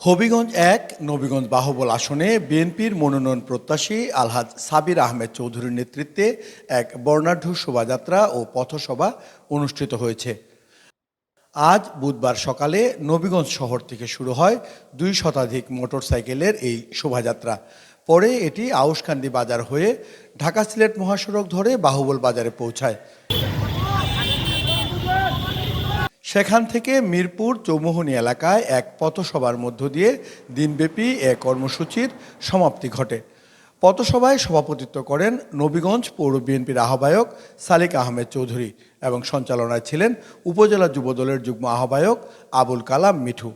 হবিগঞ্জ এক, নবীগঞ্জ বাহুবল আসনে বিএনপির মনোনয়ন প্রত্যাশী আলহাজ সাবির আহমেদ চৌধুরীর নেতৃত্বে এক বর্ণাঢ্য শোভাযাত্রা ও পথসভা অনুষ্ঠিত হয়েছে। আজ বুধবার সকালে নবীগঞ্জ শহর থেকে শুরু হয় দুই শতাধিক মোটরসাইকেলের এই শোভাযাত্রা। পরে এটি আউশকান্দি বাজার হয়ে ঢাকা সিলেট মহাসড়ক ধরে বাহুবল বাজারে পৌঁছায়। সেখান থেকে মিরপুর চৌমোহনী এলাকায় এক পথসভার মধ্য দিয়ে দিনব্যাপী এ কর্মসূচির সমাপ্তি ঘটে। পথসভায় সভাপতিত্ব করেন নবীগঞ্জ পৌর বিএনপির আহ্বায়ক সালিক আহমেদ চৌধুরী এবং সঞ্চালনায় ছিলেন উপজেলা যুবদলের যুগ্ম আহ্বায়ক আবুল কালাম মিঠু।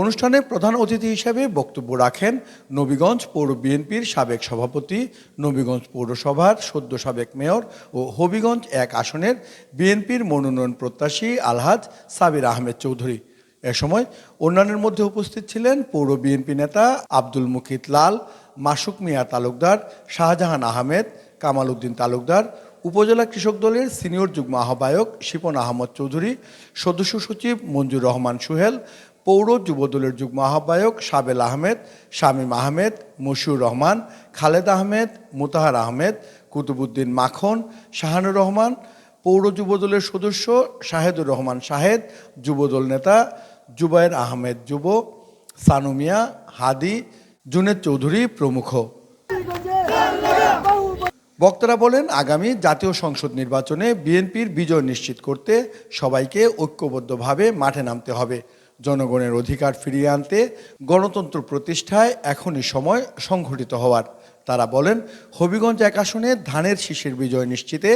অনুষ্ঠানে প্রধান অতিথি হিসেবে বক্তব্য রাখেন নবীগঞ্জ পৌর বিএনপির সাবেক সভাপতি, নবীগঞ্জ পৌরসভার সদ্য সাবেক মেয়র ও হবিগঞ্জ এক আসনের বিএনপির মনোনয়ন প্রত্যাশী আলহাজ সাবির আহমেদ চৌধুরী। এ সময় অন্যান্যের মধ্যে উপস্থিত ছিলেন পৌর বিএনপি নেতা আব্দুল মুকিত লাল, মাসুক মিয়া তালুকদার, শাহজাহান আহমেদ, কামাল উদ্দিন তালুকদার, উপজেলা কৃষক দলের সিনিয়র যুগ্ম আহ্বায়ক শিপন আহমদ চৌধুরী, সদস্য সচিব মঞ্জুর রহমান সুহেল পৌর যুবদলের যুগ্ম আহ্বায়ক সাবেল আহমেদ, শামীম আহমেদ, মশিউর রহমান, খালেদ আহমেদ, মুতাহার আহমেদ কুতুবুদ্দিন মাখন, শাহানুর রহমান, পৌর যুবদলের সদস্য শাহেদুর রহমান শাহেদ, যুবদল নেতা জুবায়ের আহমেদ যুব সানুমিয়া হাদি, জুনেদ চৌধুরী প্রমুখ। বক্তারা বলেন, আগামী জাতীয় সংসদ নির্বাচনে বিএনপির বিজয় নিশ্চিত করতে সবাইকে ঐক্যবদ্ধভাবে মাঠে নামতে হবে। জনগণের অধিকার ফিরিয়ে আনতে গণতন্ত্র প্রতিষ্ঠায় এখনই সময় সংঘটিত হওয়ার। তারা বলেন, হবিগঞ্জ এক আসনে ধানের শীষের বিজয় নিশ্চিতে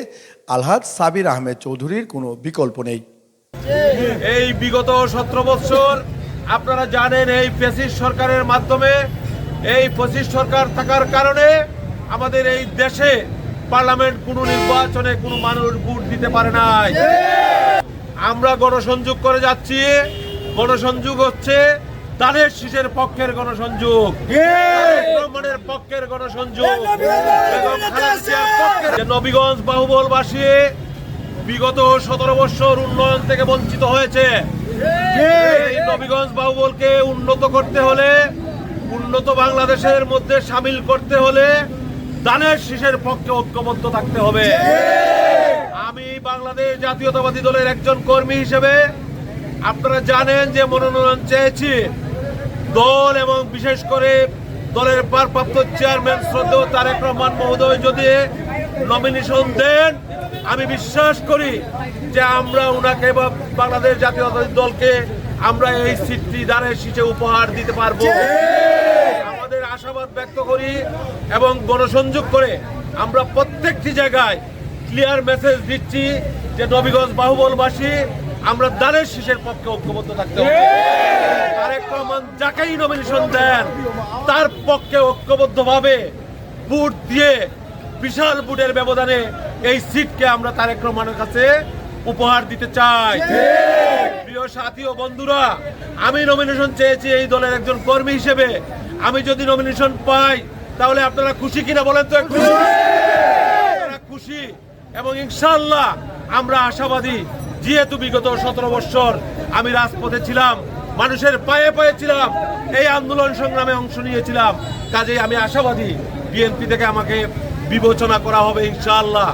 আলহাদ সাবির আহমেদ চৌধুরীর কোনো বিকল্প নেই। এই বিগত সতেরো বছর আপনারা জানেন এই ফেসিস সরকারের মাধ্যমে, এই ফেসিস সরকার থাকার কারণে আমাদের এই দেশে পার্লামেন্ট কোনো নির্বাচনে কোনো মানুষ ভোট দিতে পারে নাই। আমরা গণসংযোগ করে যাচ্ছি। গণসংযোগ হচ্ছে দানের শীষের পক্ষের গণসংযোগ। ব্রাহ্মণের পক্ষের গণসংযোগ। নবীগঞ্জ বাহুবলবাসী বিগত সতেরো বছর উন্নয়ন থেকে বঞ্চিত হয়েছে। এই নবীগঞ্জ বাহুবলকে উন্নত করতে হলে উন্নত বাংলাদেশের মধ্যে সামিল করতে হলে দানের শীষের পক্ষে ঐক্যবদ্ধ থাকতে হবে। আমি বাংলাদেশ জাতীয়তাবাদী দলের একজন কর্মী হিসেবে আপনারা জানেন যে মনোনয়ন চেয়েছি। দল এবং বিশেষ করে দলের ভারপ্রাপ্ত চেয়ারম্যান শ্রদ্ধেয় তারেক রহমান মহোদয় যদি নমিনেশন দেন আমি বিশ্বাস করি যে আমরা ওনাকে বা বাংলাদেশ জাতীয়তাবাদী দলকে আমরা এই সিটটি দানের শীষে উপহার দিতে পারব। আমাদের আশাবাদ ব্যক্ত করি এবং গণসংযোগ করে আমরা প্রত্যেকটি জায়গায় ক্লিয়ার মেসেজ দিচ্ছি যে নবীগঞ্জ বাহুবলবাসী আমরা দানের শীষের পক্ষে ঐক্যবদ্ধ থাকতে হবে। তারেক রহমান যাকেই নমিনেশন দেন তার পক্ষে ঐক্যবদ্ধভাবে ভোট দিয়ে বিশাল ভোটের ব্যবধানে এই সিটকে আমরা তারেক রহমানের কাছে উপহার দিতে চাই। প্রিয় সাথী ও বন্ধুরা আমি নমিনেশন চেয়েছি এই দলের একজন কর্মী হিসেবে। আমি যদি নমিনেশন পাই তাহলে আপনারা খুশি কিনা বলেন তো খুশি এবং ইনশাল্লাহ আমরা আশাবাদী যেহেতু বিগত সতেরো বছর আমি রাজপথে ছিলাম, মানুষের পায়ে পায়ে ছিলাম, এই আন্দোলন সংগ্রামে অংশ নিয়েছিলাম। কাজেই আমি আশাবাদী বিএনপি থেকে আমাকে বিবেচনা করা হবে ইনশাআল্লাহ।